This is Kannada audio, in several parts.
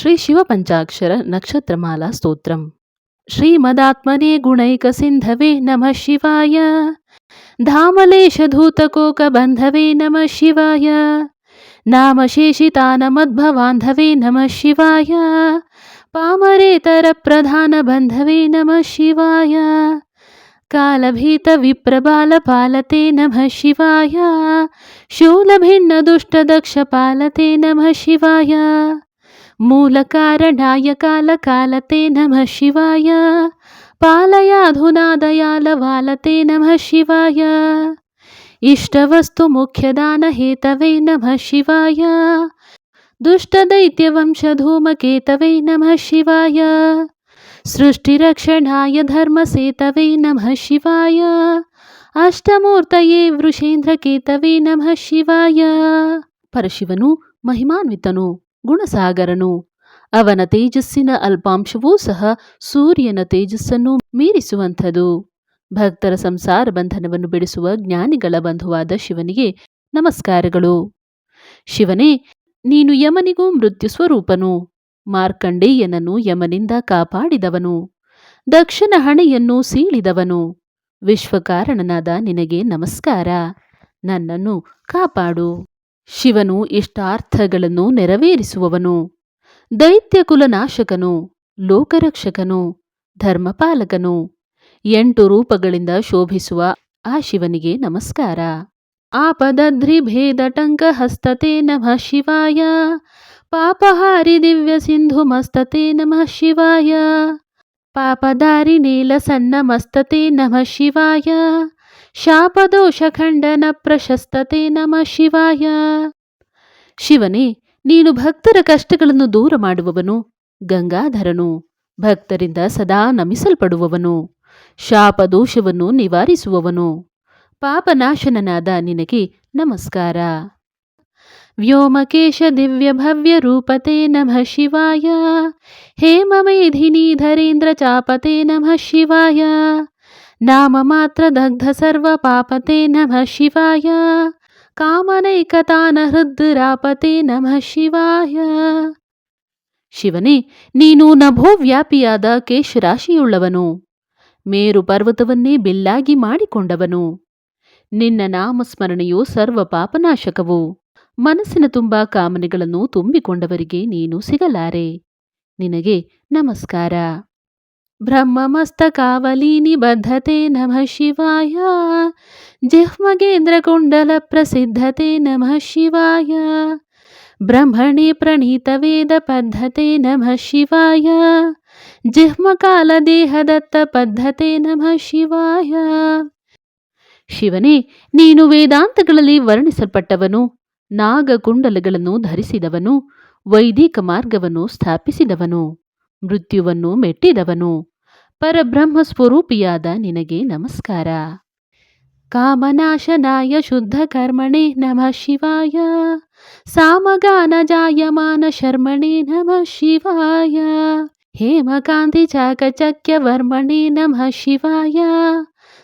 श्रीशिवपञ्चाक्षरनक्षत्रमालास्तोत्रम् श्रीमदात्मने गुणैकसिन्धवे नमः शिवाय धामलेशधूतकोकबन्धवे नमः शिवाय नामशेषितानमद्भवान्धवे नमः शिवाय पामरेतरप्रधानबन्धवे नमः शिवाय कालभीतविप्रबालपालते नमः शिवाय शूलभिन्नदुष्टदक्षपालते नमः शिवाय మూలకారణాయ కాలకాలతే నమ శివాయ. పాలయాధునాదయాలవాలతే నమ శివాయ. ఇష్టవస్తు ముఖ్యదానహేతవై నమ శివాయ. దుష్టదైత్యవంశధూమకేతవై నమ శివాయ. సృష్టిరక్షణాయ ధర్మసేతవై నమ శివాయ. అష్టమూర్తయే వృషేంద్రకేతవే నమ శివాయ. పరశివను మహిమాన్వితను. ಗುಣಸಾಗರನು. ಅವನ ತೇಜಸ್ಸಿನ ಅಲ್ಪಾಂಶವೂ ಸಹ ಸೂರ್ಯನ ತೇಜಸ್ಸನ್ನು ಮೀರಿಸುವಂಥದು. ಭಕ್ತರ ಸಂಸಾರ ಬಂಧನವನ್ನು ಬಿಡಿಸುವ ಜ್ಞಾನಿಗಳ ಬಂಧುವಾದ ಶಿವನಿಗೆ ನಮಸ್ಕಾರಗಳು. ಶಿವನೇ, ನೀನು ಯಮನಿಗೂ ಮೃತ್ಯು ಸ್ವರೂಪನು. ಮಾರ್ಕಂಡೇಯನನ್ನು ಯಮನಿಂದ ಕಾಪಾಡಿದವನು. ದಕ್ಷನ ಹಣೆಯನ್ನು ಸೀಳಿದವನು. ವಿಶ್ವಕಾರಣನಾದ ನಿನಗೆ ನಮಸ್ಕಾರ. ನನ್ನನ್ನು ಕಾಪಾಡು. ಶಿವನು ಇಷ್ಟಾರ್ಥಗಳನ್ನು ನೆರವೇರಿಸುವವನು. ದೈತ್ಯಕುಲನಾಶಕನು, ಲೋಕರಕ್ಷಕನು, ಧರ್ಮಪಾಲಕನು. ಎಂಟು ರೂಪಗಳಿಂದ ಶೋಭಿಸುವ ಆ ಶಿವನಿಗೆ ನಮಸ್ಕಾರ. ಆಪದಧ್ರಿಭೇದಟಂಕ ಹಸ್ತತೆ ನಮಃ ಶಿವಾಯ. ಪಾಪಹಾರಿ ದಿವ್ಯ ಸಿಂಧು ಮಸ್ತತೆ ನಮಃ ಶಿವಾಯ. ಪಾಪದಾರಿ ನೀಲ ಸಣ್ಣ ಮಸ್ತತೆ ನಮಃ ಶಿವಾಯ. ಶಾಪದೋಷ ಖಂಡನ ಪ್ರಶಸ್ತತೆ ನಮಃ ಶಿವಾಯ. ಶಿವನೇ, ನೀನು ಭಕ್ತರ ಕಷ್ಟಗಳನ್ನು ದೂರ ಮಾಡುವವನು, ಗಂಗಾಧರನು, ಭಕ್ತರಿಂದ ಸದಾ ನಮಿಸಲ್ಪಡುವವನು, ಶಾಪದೋಷವನ್ನು ನಿವಾರಿಸುವವನು. ಪಾಪನಾಶನನಾದ ನಿನಗೆ ನಮಸ್ಕಾರ. ವ್ಯೋಮಕೇಶ ದಿವ್ಯ ಭವ್ಯ ರೂಪತೆ ನಮಃ ಶಿವಾಯ. ಹೇಮಮೇಧಿನೀಧರೇಂದ್ರ ಚಾಪತೆ ನಮಃ ಶಿವಾಯ. ನಾಮ ಮಾತ್ರ ದಗ್ಧ ಸರ್ವ ಪಾಪತೆ ನಮಃ ಶಿವಾಯ ಕಾಮನೈಕತಾನ ಹೃದ್ರಾಪತೆ ನಮಃ ಶಿವಾಯ ಶಿವನೇ ನೀನು ನಭೋವ್ಯಾಪಿಯಾದ ಕೇಶರಾಶಿಯುಳ್ಳವನು. ಮೇರು ಪರ್ವತವನ್ನೇ ಬಿಲ್ಲಾಗಿ ಮಾಡಿಕೊಂಡವನು. ನಿನ್ನ ನಾಮಸ್ಮರಣೆಯು ಸರ್ವ ಪಾಪನಾಶಕವು. ಮನಸ್ಸಿನ ತುಂಬ ಕಾಮನೆಗಳನ್ನು ತುಂಬಿಕೊಂಡವರಿಗೆ ನೀನು ಸಿಗಲಾರೆ. ನಿನಗೆ ನಮಸ್ಕಾರ. ಬ್ರಹ್ಮಮಸ್ತಕಾವಲೀನಿ ಬದ್ಧತೆ ನಮಃ ಶಿವಾಯ. ಜಿಹ್ಮಗೇಂದ್ರಕುಂಡಲ ಪ್ರಸಿದ್ಧತೆ ನಮಃ ಶಿವಾಯ. ಬ್ರಹ್ಮಣಿ ಪ್ರಣೀತ ವೇದ ಪದ್ಧತೆ ನಮಃ ಶಿವಾಯ. ಜಿಹ್ಮಕಾಲ ದೇಹದತ್ತ ಪದ್ಧತೆ ನಮಃ ಶಿವಾಯ. ಶಿವನೇ, ನೀನು ವೇದಾಂತಗಳಲ್ಲಿ ವರ್ಣಿಸಲ್ಪಟ್ಟವನು, ನಾಗಕುಂಡಲಗಳನ್ನು ಧರಿಸಿದವನು, ವೈದಿಕ ಮಾರ್ಗವನ್ನು ಸ್ಥಾಪಿಸಿದವನು, ಮೃತ್ಯುವನ್ನು ಮೆಟ್ಟಿದವನು. ಪರಬ್ರಹ್ಮ ಸ್ವರೂಪಿಯಾದ ನಿನಗೆ ನಮಸ್ಕಾರ. ಕಾಮನಾಶನಾಯ ಶುದ್ಧ ಕರ್ಮಣೆ ನಮಃ ಶಿವಾಯ. ಸಾಮಗಾನ ಜಾಯಮಾನ ಶರ್ಮಣೆ ನಮಃ ಶಿವಾಯ. ಹೇಮಕಾಂತಿ ಚಾಕಚಕ್ಯ ವರ್ಮಣೆ ನಮಃ ಶಿವಾಯ.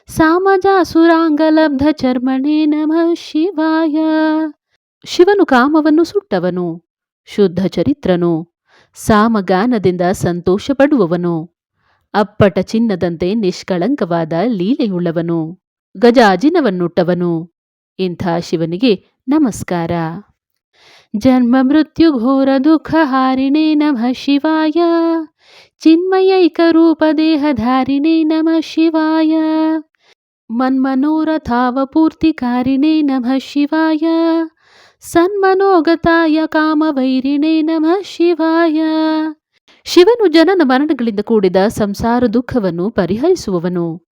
ಸಾಮಜಾಸುರಾಂಗಲಬ್ಧ ಚರ್ಮಣೆ ನಮಃ ಶಿವಾಯ. ಶಿವನು ಕಾಮವನ್ನು ಸುಟ್ಟವನು, ಶುದ್ಧ ಚರಿತ್ರನು, ಸಾಮಗಾನದಿಂದ ಸಂತೋಷ ಪಡುವವನು ಅಪ್ಪಟ ಚಿನ್ನದಂತೆ ನಿಷ್ಕಳಂಕವಾದ ಲೀಲೆಯುಳ್ಳವನು, ಗಜಾಜಿನವನ್ನುಟ್ಟವನು. ಇಂಥ ಶಿವನಿಗೆ ನಮಸ್ಕಾರ. ಜನ್ಮ ಮೃತ್ಯು ಘೋರ ದುಃಖ ಹಾರಿಣೇ ನಮಃ ಶಿವಾಯ. ಚಿನ್ಮಯೈಕ ರೂಪ ದೇಹಧಾರಿಣೇ ನಮಃ ಶಿವಾಯ. ಮನ್ಮನೋರಥಾವ ಪೂರ್ತಿಕಾರಿಣೆ ನಮಃ ಶಿವಾಯ. ಸನ್ಮನೋಗತಾಯ ಕಾಮವೈರಿಣೇ ನಮಃ ಶಿವಾಯ. ಶಿವನು ಜನನ ಮರಣಗಳಿಂದ ಕೂಡಿದ ಸಂಸಾರ ದುಃಖವನ್ನು ಪರಿಹರಿಸುವವನು.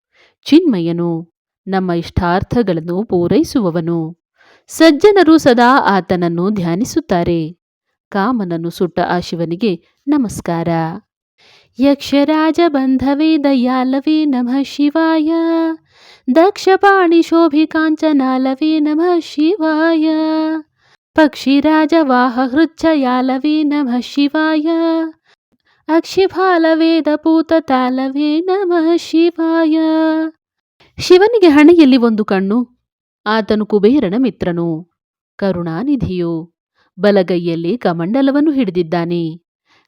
ಚಿನ್ಮಯನು ನಮ್ಮ ಇಷ್ಟಾರ್ಥಗಳನ್ನು ಪೂರೈಸುವವನು. ಸಜ್ಜನರು ಸದಾ ಆತನನ್ನು ಧ್ಯಾನಿಸುತ್ತಾರೆ. ಕಾಮನನ್ನು ಸುಟ್ಟ ಆ ಶಿವನಿಗೆ ನಮಸ್ಕಾರ. ಯಕ್ಷರಾಜ ಬಂಧವೇ ದಯಾಲವೇ ನಮಃ ಶಿವಾಯ. ದಕ್ಷಪಾಣಿ ಶೋಭಿ ಕಾಂಚನಾಲವೇ ನಮಃ ಶಿವಾಯ. ಪಕ್ಷಿರಾಜ ವಾಹ ಹೃಚ್ಛಯಾಲವೇ ನಮಃ ಶಿವಾಯ. ಅಕ್ಷಿಫಾಲವೇದ ಪೂತ ತಾಲವೇ ನಮಃ ಶಿವಾಯ. ಶಿವನಿಗೆ ಹಣೆಯಲ್ಲಿ ಒಂದು ಕಣ್ಣು, ಆತನು ಕುಬೇರನ ಮಿತ್ರನು. ಕರುಣಾನಿಧಿಯು ಬಲಗೈಯಲ್ಲಿ ಕಮಂಡಲವನ್ನು ಹಿಡಿದಿದ್ದಾನೆ.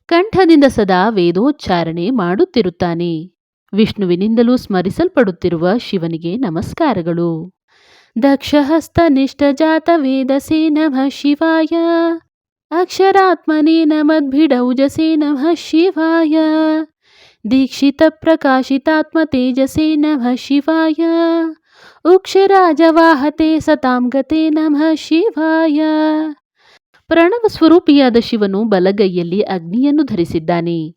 ಕಂಠದಿಂದ ಸದಾ ವೇದೋಚ್ಚಾರಣೆ ಮಾಡುತ್ತಿರುತ್ತಾನೆ. ವಿಷ್ಣುವಿನಿಂದಲೂ ಸ್ಮರಿಸಲ್ಪಡುತ್ತಿರುವ ಶಿವನಿಗೆ ನಮಸ್ಕಾರಗಳು. ದಕ್ಷಹಸ್ತ ನಿಷ್ಠಜಾತ ವೇದಸೇ ನಮಃ ಶಿವಾಯ. ನಮಃ ಶಿವಾಯ ದೀಕ್ಷಿತ ಪ್ರಕಾಶಿತಾತ್ಮ ತೇಜಸೇ ನಮಃ ಶಿವಾಯ ಉಕ್ಷರಾಜವಾಹತೆ ಸತಾಂ ಗತೆ ನಮಃ ಶಿವಾಯ ಪ್ರಣವ ಸ್ವರೂಪಿಯಾದ ಶಿವನು ಬಲಗೈಯಲ್ಲಿ ಅಗ್ನಿಯನ್ನು ಧರಿಸಿದ್ದಾನೆ.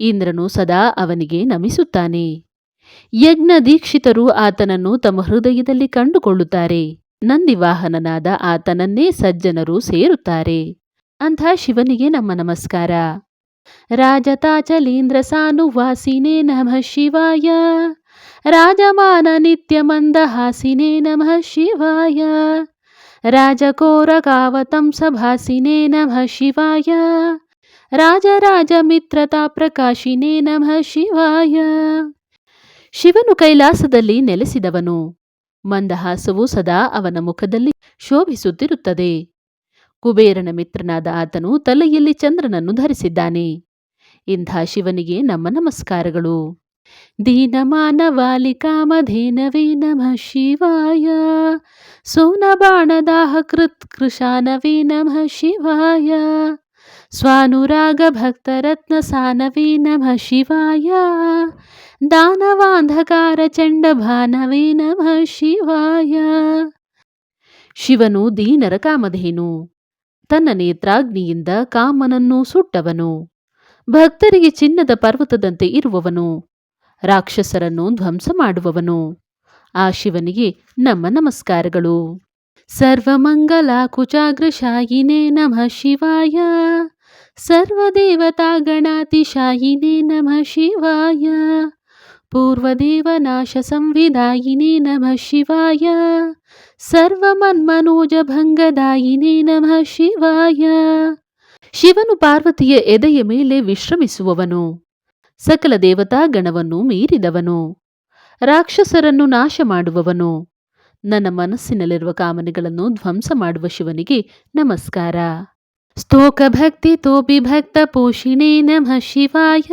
ಇಂದ್ರನು ಸದಾ ಅವನಿಗೆ ನಮಿಸುತ್ತಾನೆ. ಯಜ್ಞ ದೀಕ್ಷಿತರು ಆತನನ್ನು ತಮ್ಮ ಹೃದಯದಲ್ಲಿ ಕಂಡುಕೊಳ್ಳುತ್ತಾರೆ. ನಂದಿವಾಹನನಾದ ಆತನನ್ನೇ ಸಜ್ಜನರು ಸೇರುತ್ತಾರೆ. ಅಂಥ ಶಿವನಿಗೆ ನಮ್ಮ ನಮಸ್ಕಾರ. ರಾಜತಾಚಲೀಂದ್ರ ಸಾನುವಾಸಿನೇ ನಮಃ ಶಿವಾಯ. ರಾಜಮಾನ ನಿತ್ಯ ಮಂದಹಾಸಿನೇ ನಮಃ ಶಿವಾಯ. ರಾಜಕೋರಕಾವತಂ ಸಭಾಸಿನೇ ನಮಃ ಶಿವಾಯ. ರಾಜರಾಜ ಮಿತ್ರತಾ ಪ್ರಕಾಶಿನೇ ನಮಃ ಶಿವಾಯ. ಶಿವನು ಕೈಲಾಸದಲ್ಲಿ ನೆಲೆಸಿದವನು. ಮಂದಹಾಸವು ಸದಾ ಅವನ ಮುಖದಲ್ಲಿ ಶೋಭಿಸುತ್ತಿರುತ್ತದೆ. ಕುಬೇರನ ಮಿತ್ರನಾದ ಆತನು ತಲೆಯಲ್ಲಿ ಚಂದ್ರನನ್ನು ಧರಿಸಿದ್ದಾನೆ. ಇಂಥ ಶಿವನಿಗೆ ನಮ್ಮ ನಮಸ್ಕಾರಗಳು. ದೀನಮಾನವಾಲಿ ಕಾಮಧೇನವೇ ನಮಃ ಶಿವಾಯ. ಸೋನಬಾಣದಾಹ ಕೃತ್ ಕೃಶಾನವೇ ನಮಃ ಶಿವಾಯ. ಸ್ವಾನುರಾಗ ಭಕ್ತರತ್ನ ಸಾನವೇ ನಮಃ ಶಿವಾಯ. ದಾನವಾಂಧಕಾರ ಚಂಡ ಭಾನವೇ ನಮಃ ಶಿವಾಯ. ಶಿವನು ದೀನರ ಕಾಮಧೇನು. ತನ್ನ ನೇತ್ರಾಗ್ನಿಯಿಂದ ಕಾಮನನ್ನು ಸುಟ್ಟವನು. ಭಕ್ತರಿಗೆ ಚಿನ್ನದ ಪರ್ವತದಂತೆ ಇರುವವನು. ರಾಕ್ಷಸರನ್ನು ಧ್ವಂಸ ಮಾಡುವವನು. ಆ ಶಿವನಿಗೆ ನಮ್ಮ ನಮಸ್ಕಾರಗಳು. ಸರ್ವಮಂಗಲ ಕುಚಾಗ್ರಶಾಯಿನೇ ನಮಃ ಶಿವಾಯ. ಸರ್ವದೇವತಾ ಗಣಾತಿಶಾಯಿನೇ ನಮಃ ಶಿವಾಯ. ಪೂರ್ವದೇವನಾಶ ಸಂವಿಧಾಯಿನೇ ನಮಃ ಶಿವಾಯ. ಸರ್ವಮನ್ಮನೋಜಭಂಗದಾಯಿನೇ ನಮಃ ಶಿವಾಯ. ಶಿವನು ಪಾರ್ವತಿಯ ಎದೆಯ ಮೇಲೆ ವಿಶ್ರಮಿಸುವವನು. ಸಕಲ ದೇವತಾ ಗಣವನ್ನು ಮೀರಿದವನು. ರಾಕ್ಷಸರನ್ನು ನಾಶ ಮಾಡುವವನು ನನ್ನ ಮನಸ್ಸಿನಲ್ಲಿರುವ ಕಾಮನೆಗಳನ್ನು ಧ್ವಂಸ ಮಾಡುವ ಶಿವನಿಗೆ ನಮಸ್ಕಾರ. ಸ್ತೋಕ ಭಕ್ತಿ ತೋಪಿ ಭಕ್ತ ಪೋಷಿಣೇ ನಮಃ ಶಿವಾಯ.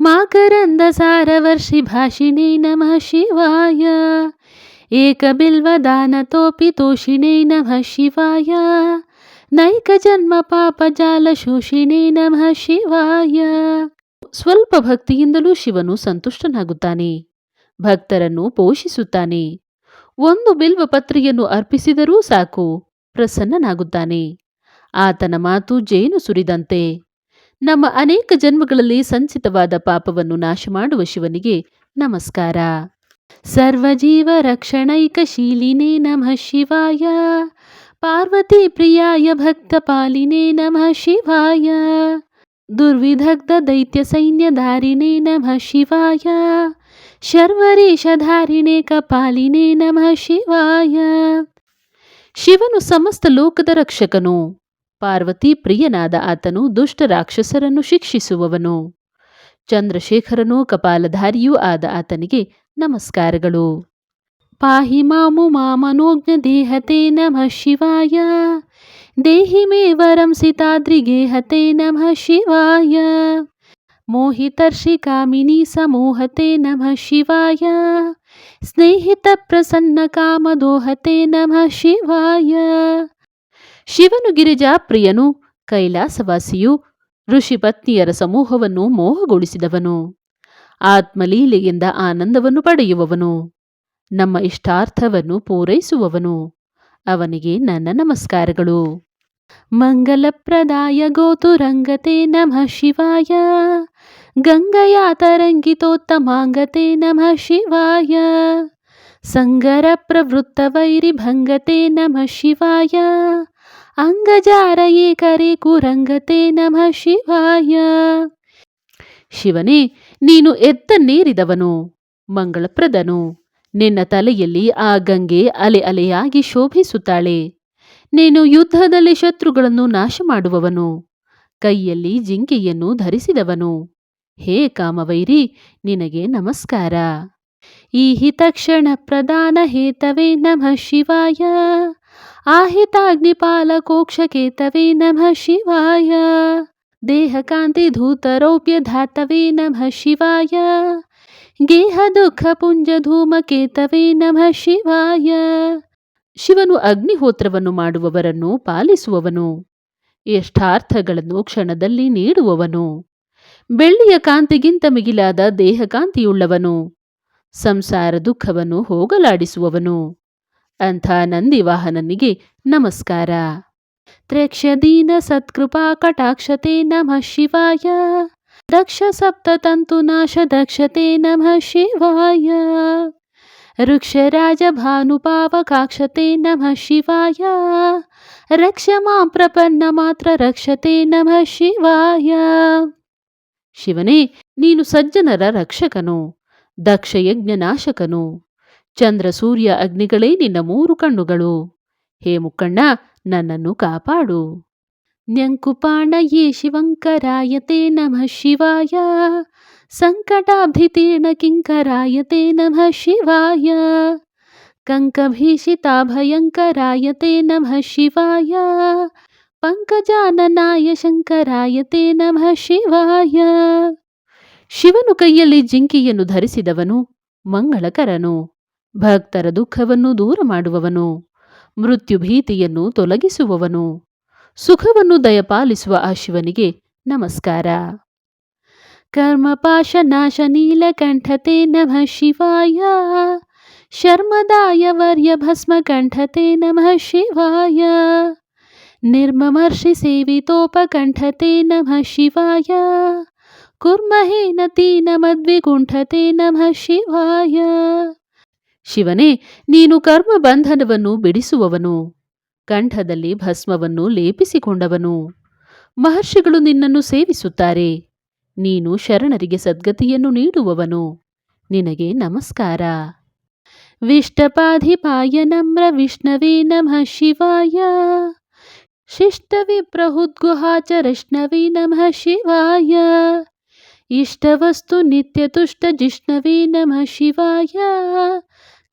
ಮಾಕರಂದ ಸಾರವರ್ಷಿ ಭಾಷಿಣೇ ನಮಃ ಶಿವಾಯ. ಏಕಬಿಲ್ವದಾನ ತೋಪಿ ತೋಷಿಣೇ ನಮಃ ಶಿವಾಯ. ನೈಕ ಜನ್ಮ ಪಾಪ ಜಾಲ ಶೋಷಿಣೇ ನಮಃ ಶಿವಾಯ. ಸ್ವಲ್ಪ ಭಕ್ತಿಯಿಂದಲೂ ಶಿವನು ಸಂತುಷ್ಟನಾಗುತ್ತಾನೆ, ಭಕ್ತರನ್ನು ಪೋಷಿಸುತ್ತಾನೆ. ಒಂದು ಬಿಲ್ವ ಪತ್ರಿಯನ್ನು ಅರ್ಪಿಸಿದರೂ ಸಾಕು, ಪ್ರಸನ್ನನಾಗುತ್ತಾನೆ. ಆತನ ಮಾತು ಜೇನು ಸುರಿದಂತೆ. ನಮ್ಮ ಅನೇಕ ಜನ್ಮಗಳಲ್ಲಿ ಸಂಚಿತವಾದ ಪಾಪವನ್ನು ನಾಶ ಮಾಡುವ ಶಿವನಿಗೆ ನಮಸ್ಕಾರ. ನಮಃ ಶಿವಾಯ. ಪಾರ್ವತಿ ಪ್ರಿಯಾಯ ಪಾಲಿನೇ ನಮಃ ದೈತ್ಯ ಸೈನ್ಯಧಾರಿಣೇ ನಮಃ ಶಿವಾಯ. ಶರ್ವರೀಷಧಾರಿಣೇ ಕಪಾಲಿನೇ ನಮಃ ಶಿವಾಯ. ಶಿವನು ಸಮಸ್ತ ಲೋಕದ ರಕ್ಷಕನು. ಪಾರ್ವತಿ ಪ್ರಿಯನಾದ ಆತನು ದುಷ್ಟ ರಾಕ್ಷಸರನ್ನು ಶಿಕ್ಷಿಸುವವನು. ಚಂದ್ರಶೇಖರನು ಕಪಾಲಧಾರಿಯೂ ಆದ ಆತನಿಗೆ ನಮಸ್ಕಾರಗಳು. ಪಾಹಿ ಮಾಮು ಮಾಮನೋಜ್ಞ ದೇಹತೆ ನಮಃ ಶಿವಾಯ. ದೇಹಿ ಮೇ ವರಂ ಸಿತಾದ್ರಿಗೇಹತೆ ನಮಃ ಶಿವಾಯ. ಮೋಹಿತರ್ಷಿ ಕಾಮಿನಿ ಸಮೋಹತೆ ನಮಃ ಶಿವಾಯ. ಸ್ನೇಹಿತ ಪ್ರಸನ್ನ ಕಾಮದೋಹತೆ ನಮಃ ಶಿವಾಯ. ಶಿವನು ಗಿರಿಜಾ ಪ್ರಿಯನು ಕೈಲಾಸವಾಸಿಯು ಋಷಿಪತ್ನಿಯರ ಸಮೂಹವನ್ನು ಮೋಹಗೊಳಿಸಿದವನು. ಆತ್ಮಲೀಲೆಯಿಂದ ಆನಂದವನ್ನು ಪಡೆಯುವವನು. ನಮ್ಮ ಇಷ್ಟಾರ್ಥವನ್ನು ಪೂರೈಸುವವನು. ಅವನಿಗೆ ನನ್ನ ನಮಸ್ಕಾರಗಳು. ಮಂಗಲಪ್ರದಾಯ ಗೋತುರಂಗತೆ ನಮಃ ಶಿವಾಯ. ಗಂಗಯಾ ತರಂಗಿತೋತ್ತಮಾಂಗತೆ ನಮಃ ಶಿವಾಯ. ಸಂಗರ ಪ್ರವೃತ್ತ ವೈರಿಭಂಗತೆ ನಮಃ ಶಿವಾಯ. ಅಂಗಜಾರ ಏಕರೆ ಕುರಂಗತೆ ನಮಃ ಶಿವಾಯ. ಶಿವನೇ ನೀನು ಎತ್ತನ್ನೇರಿದವನು ಮಂಗಳಪ್ರದನು. ನಿನ್ನ ತಲೆಯಲ್ಲಿ ಆ ಗಂಗೆ ಅಲೆ ಅಲೆಯಾಗಿ ಶೋಭಿಸುತ್ತಾಳೆ. ನೀನು ಯುದ್ಧದಲ್ಲಿ ಶತ್ರುಗಳನ್ನು ನಾಶ ಮಾಡುವವನು ಕೈಯಲ್ಲಿ ಜಿಂಕೆಯನ್ನು ಧರಿಸಿದವನು. ಹೇ ಕಾಮವೈರಿ, ನಿನಗೆ ನಮಸ್ಕಾರ. ಈ ಹಿತಕ್ಷಣ ಪ್ರಧಾನ ಹೇತವೇ ನಮಃ ಶಿವಾಯ. ಆಹಿತಾಗ್ನಿಪಾಲಕೋಕ್ಷಕೇತವೇ ನಮಃ ಶಿವಾಯ. ದೇಹಕಾಂತಿ ಧೂತರೌಪ್ಯ ಧಾತವೇ ನಮಃ ಶಿವಾಯ. ಗೇಹ ದುಃಖ ಪುಂಜ ಧೂಮಕೇತವೇ ನಮಃ ಶಿವಾಯ. ಶಿವನು ಅಗ್ನಿಹೋತ್ರವನ್ನು ಮಾಡುವವರನ್ನು ಪಾಲಿಸುವವನು. ಎಷ್ಟಾರ್ಥಗಳನ್ನು ಕ್ಷಣದಲ್ಲಿ ನೀಡುವವನು. ಬೆಳ್ಳಿಯ ಕಾಂತಿಗಿಂತ ಮಿಗಿಲಾದ ದೇಹಕಾಂತಿಯುಳ್ಳವನು. ಸಂಸಾರ ದುಃಖವನ್ನು ಹೋಗಲಾಡಿಸುವವನು. ಅಂಥ ನಂದಿವಾಹನನಿಗೆ ನಮಸ್ಕಾರ. ತ್ರ್ಯಕ್ಷದೀನ ಸತ್ಕೃಪಾ ಕಟಾಕ್ಷತೆ ನಮಃ ಶಿವಾಯ. ದಕ್ಷ ಸಪ್ತತಂತು ನಾಶ ದಕ್ಷತೆ ನಮಃ ಶಿವಾಯ. ಋಕ್ಷರಾಜ ಭಾನುಪಾವಕಾಕ್ಷತೆ ನಮಃ ಶಿವಾಯ. ರಕ್ಷ ಮಾಂ ಪ್ರಪನ್ನ ಮಾತ್ರ ರಕ್ಷತೆ ನಮಃ ಶಿವಾಯ. ಶಿವನೇ, ನೀನು ಸಜ್ಜನರ ರಕ್ಷಕನು ದಕ್ಷ ಯಜ್ಞನಾಶಕನು ಚಂದ್ರ ಸೂರ್ಯ ಅಗ್ನಿಗಳೇ ನಿನ್ನ ಮೂರು ಕಣ್ಣುಗಳು. ಹೇ ಮುಕ್ಕಣ್ಣ ನನ್ನನ್ನು ಕಾಪಾಡು. ನ್ಯಂಕುಪಾಣಯೇ ಶಿವಂಕರಾಯತೆ ನಮಃ ಶಿವಾಯ. ಸಂಕಟಾಬ್ಧಿತೀರ್ಣ ಕಿಂಕರಾಯತೆ ನಮಃ ಶಿವಾಯ. ಕಂಕಭೀಷಿತಾಭಯಂಕರಾಯತೆ ನಮಃ ಶಿವಾಯ. ಪಂಕಜಾನನಾಯ ಶಂಕರಾಯತೆ ನಮಃ ಶಿವಾಯ. ಶಿವನು ಕೈಯಲ್ಲಿ ಜಿಂಕಿಯನ್ನು ಧರಿಸಿದವನು ಮಂಗಳಕರನು. ಭಕ್ತರ ದುಃಖವನ್ನು ದೂರ ಮಾಡುವವನು. ಮೃತ್ಯು ಭೀತಿಯನ್ನು ತೊಲಗಿಸುವವನು. ಸುಖವನ್ನು ದಯಪಾಲಿಸುವ ಆ ಶಿವನಿಗೆ ನಮಸ್ಕಾರ. ಕರ್ಮಪಾಶನಾಶ ನೀಲಕಂಠತೆ ನಮಃ ಶಿವಾಯ. ಶರ್ಮದಾಯ ವರ್ಯ ಭಸ್ಮಕಂಠತೆ ನಮಃ ಶಿವಾಯ. ನಿರ್ಮಮರ್ಷಿ ಸೇವಿತೋಪಕಂಠತೆ ನಮಃ ಶಿವಾಯ. ಕುರ್ಮಹೇನ ತೀನ ಮದ್ವಿಗುಂಠತೆ ನಮಃ ಶಿವಾಯ. ಶಿವನೇ, ನೀನು ಕರ್ಮ ಬಂಧನವನ್ನು ಬಿಡಿಸುವವನು. ಕಂಠದಲ್ಲಿ ಭಸ್ಮವನ್ನು ಲೇಪಿಸಿಕೊಂಡವನು. ಮಹರ್ಷಿಗಳು ನಿನ್ನನ್ನು ಸೇವಿಸುತ್ತಾರೆ. ನೀನು ಶರಣರಿಗೆ ಸದ್ಗತಿಯನ್ನು ನೀಡುವವನು. ನಿನಗೆ ನಮಸ್ಕಾರ. ವಿಷ್ಟಪಾಧಿಪಾಯ ನಮ್ರ ವಿಷ್ಣವೇ ನಮಃ ಶಿವಾಯ. ಶಿಷ್ಟವಿಪ್ರಹುದ್ಗುಹಾಚರಷ್ಣವೇ ನಮಃ ಶಿವಾಯ. ಇಷ್ಟವಸ್ತು ನಿತ್ಯತುಷ್ಟ ಜಿಷ್ಣವೇ ನಮಃ ಶಿವಾಯ.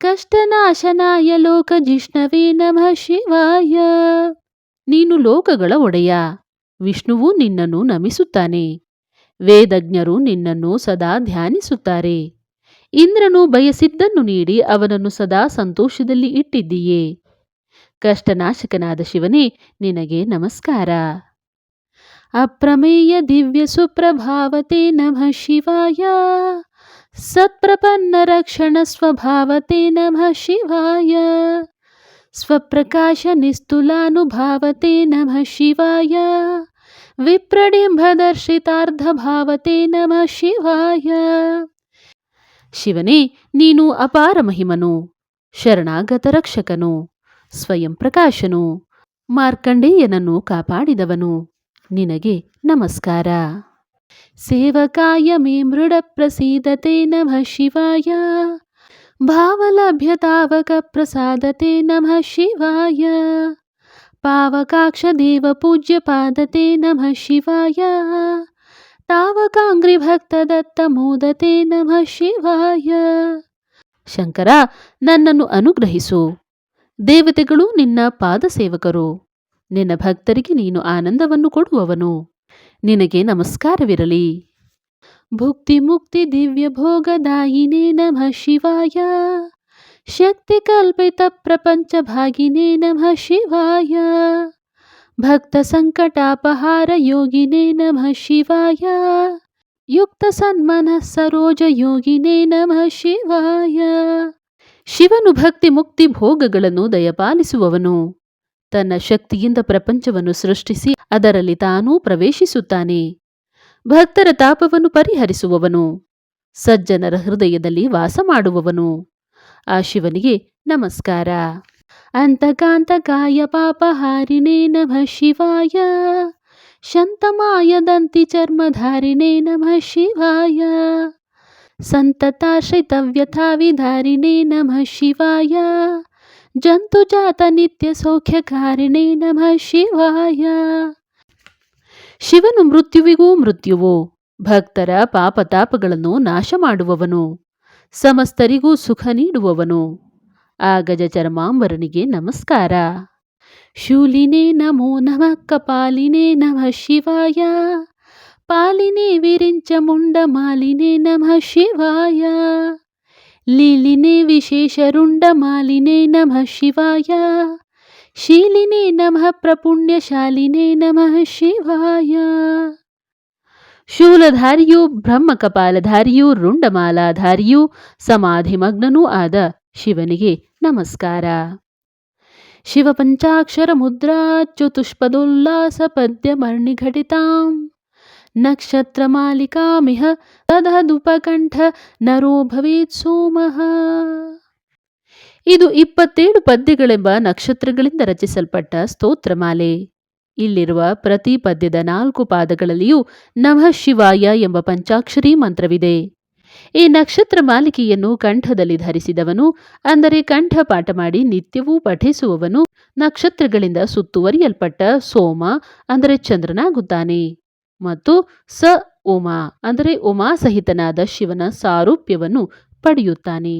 ಕಷ್ಟನಾಶನಾಯ ಲೋಕ ಜಿಷ್ಣವೇ ನಮಃ ಶಿವಾಯ. ನೀನು ಲೋಕಗಳ ಒಡೆಯ. ವಿಷ್ಣುವು ನಿನ್ನನ್ನು ನಮಿಸುತ್ತಾನೆ. ವೇದಜ್ಞರು ನಿನ್ನನ್ನು ಸದಾ ಧ್ಯಾನಿಸುತ್ತಾರೆ. ಇಂದ್ರನು ಬಯಸಿದ್ದನ್ನು ನೀಡಿ ಅವನನ್ನು ಸದಾ ಸಂತೋಷದಲ್ಲಿ ಇಟ್ಟಿದ್ದೀಯೇ. ಕಷ್ಟನಾಶಕನಾದ ಶಿವನೇ, ನಿನಗೆ ನಮಸ್ಕಾರ. ಅಪ್ರಮೇಯ ದಿವ್ಯ ಸುಪ್ರಭಾವತೆ ನಮಃ ಶಿವಾಯ. ನಮಃ ಶಿವಾಯ. ಸ್ವಪ್ರಕಾಶ ನಿಸ್ತುಲಾನುಭಾವತೆ ನಮಃ ಶಿವಾಯ. ವಿಪ್ರಡಿಂಬದರ್ಶಿತಾರ್ಧಭಾವತೆ ನಮಃ ಶಿವಾಯ. ಶಿವನೇ, ನೀನು ಅಪಾರ ಮಹಿಮನು, ಶರಣಾಗತ ರಕ್ಷಕನು, ಸ್ವಯಂ ಪ್ರಕಾಶನು, ಮಾರ್ಕಂಡೇಯನನ್ನು ಕಾಪಾಡಿದವನು. ನಿನಗೆ ನಮಸ್ಕಾರ. ಸೇವಕಾಯ ಮೇ ಮೃಡ ಪ್ರಸೀದತೆ ನಮಃ ಶಿವಾಯ. ಭಾವಲಭ್ಯತಾವಕ ಪ್ರಸಾದತೆ ನಮಃ ಶಿವಾಯ. ಪಾವಕಾಕ್ಷ ದೇವ ಪೂಜ್ಯ ಪಾದತೆ ನಮಃ ಶಿವಾಯ. ತಾವಕಾಂಗ್ರಿ ಭಕ್ತ ದತ್ತ ಮೋದತೆ ನಮಃ ಶಿವಾಯ. ಶಂಕರ, ನನ್ನನ್ನು ಅನುಗ್ರಹಿಸು. ದೇವತೆಗಳು ನಿನ್ನ ಪಾದ ಸೇವಕರು ನಿನ್ನ ಭಕ್ತರಿಗೆ ನೀನು ಆನಂದವನ್ನು ಕೊಡುವವನು. ನಿನಗೆ ನಮಸ್ಕಾರವಿರಲಿ. ಭುಕ್ತಿ ಮುಕ್ತಿ ದಿವ್ಯ ಭೋಗದಾಯಿನೇ ನಮಃ ಶಿವಾಯ. ಶಕ್ತಿ ಕಲ್ಪಿತ ಪ್ರಪಂಚ ಭಾಗಿನೇ ನಮಃ ಶಿವಾಯ. ಭಕ್ತ ಸಂಕಟಾಪಹಾರ ಯೋಗಿನೇ ನಮಃ ಶಿವಾಯ. ಯುಕ್ತ ಸನ್ಮನ ಸರೋಜ ಯೋಗಿನೇ ನಮಃ ಶಿವಾಯ. ಶಿವನು ಭಕ್ತಿ ಮುಕ್ತಿ ಭೋಗಗಳನ್ನು ದಯಪಾಲಿಸುವವನು. ತನ್ನ ಶಕ್ತಿಯಿಂದ ಪ್ರಪಂಚವನ್ನು ಸೃಷ್ಟಿಸಿ ಅದರಲ್ಲಿ ತಾನೂ ಪ್ರವೇಶಿಸುತ್ತಾನೆ. ಭಕ್ತರ ತಾಪವನ್ನು ಪರಿಹರಿಸುವವನು, ಸಜ್ಜನರ ಹೃದಯದಲ್ಲಿ ವಾಸ ಮಾಡುವವನು. ಆ ಶಿವನಿಗೆ ನಮಸ್ಕಾರ. ಅಂತಕಾಂತಕಾಯ ಪಾಪಹಾರಿಣೇ ನಮಃ ಶಿವಾಯ. ಶಂತಮಾಯದಂತಿ ಚರ್ಮಧಾರಿಣೇ ನಮಃ ಶಿವಾಯ. ಸಂತತಾಶ್ರಿತವ್ಯಥಾವಿಧಾರಿಣೇ ನಮಃ ಶಿವಾಯ. ಜಂತುಜಾತ ನಿತ್ಯ ಸೌಖ್ಯಕಾರಿಣೇ ನಮಃ ಶಿವಾಯ. ಶಿವನು ಮೃತ್ಯುವಿಗೂ ಮೃತ್ಯುವು, ಭಕ್ತರ ಪಾಪತಾಪಗಳನ್ನು ನಾಶ ಮಾಡುವವನು ಸಮಸ್ತರಿಗೂ ಸುಖ ನೀಡುವವನು. ಆ ಗಜ ಚರ್ಮಾಂಬರನಿಗೆ ನಮಸ್ಕಾರ. ಶೂಲಿನೇ ನಮೋ ನಮ, ಕಪಾಲಿನೇ ನಮಃ ಶಿವಾಯ. ಪಾಲಿನೇ ವಿರಿಂಚ ಮುಂಡ ಮಾಲಿನೇ ನಮಃ ಶಿವಾಯ. ಲೀಲಿನೇ ವಿಶೇಷ ರುಂಡ ಮಾಲಿನೇ ನಮಃ ಶಿವಾಯ. ಶೀಲಿನೇ ನಮಃ ಪ್ರಪುಣ್ಯಶಾಲಿನೇ ನಮಃ ಶಿವಾಯ. ಶೂಲಧಾರಿಯೂ, ಬ್ರಹ್ಮಕಪಾಲಧಾರಿಯೂ, ರುಂಡಮಾಲಾಧಾರಿಯೂ, ಸಮಾಧಿಮಗ್ನನೂ ಆದ ಶಿವನಿಗೆ ನಮಸ್ಕಾರ. ಶಿವಪಂಚಾಕ್ಷರ ಮುದ್ರಾಚ್ಯುತುಷ್ಪದೋಲ್ಲಾಸ ಪದ್ಯಮರ್ಣಿಘಟಿತಾಂ ನಕ್ಷತ್ರಮಾಲಿಕಾಮಿಹ ತದದುಪಕಂಠ ನರೋ ಭವೇತ್ ಸೋಮಃ ಇದು ಇಪ್ಪತ್ತೇಳು ಪದ್ಯಗಳೆಂಬ ನಕ್ಷತ್ರಗಳಿಂದ ರಚಿಸಲ್ಪಟ್ಟ ಸ್ತೋತ್ರಮಾಲೆ. ಇಲ್ಲಿರುವ ಪ್ರತಿ ಪದ್ಯದ ನಾಲ್ಕು ಪಾದಗಳಲ್ಲಿಯೂ ನಮಃ ಶಿವಾಯ ಎಂಬ ಪಂಚಾಕ್ಷರಿ ಮಂತ್ರವಿದೆ. ಈ ನಕ್ಷತ್ರ ಮಾಲಿಕೆಯನ್ನು ಕಂಠದಲ್ಲಿ ಧರಿಸಿದವನು, ಅಂದರೆ ಕಂಠ ಪಾಠ ಮಾಡಿ ನಿತ್ಯವೂ ಪಠಿಸುವವನು, ನಕ್ಷತ್ರಗಳಿಂದ ಸುತ್ತುವರಿಯಲ್ಪಟ್ಟ ಸೋಮ, ಅಂದರೆ ಚಂದ್ರನಾಗುತ್ತಾನೆ. ಮತ್ತು ಸ ಉಮಾ ಅಂದರೆ ಉಮಾ ಸಹಿತನಾದ ಶಿವನ ಸಾರೂಪ್ಯವನ್ನು ಪಡೆಯುತ್ತಾನೆ.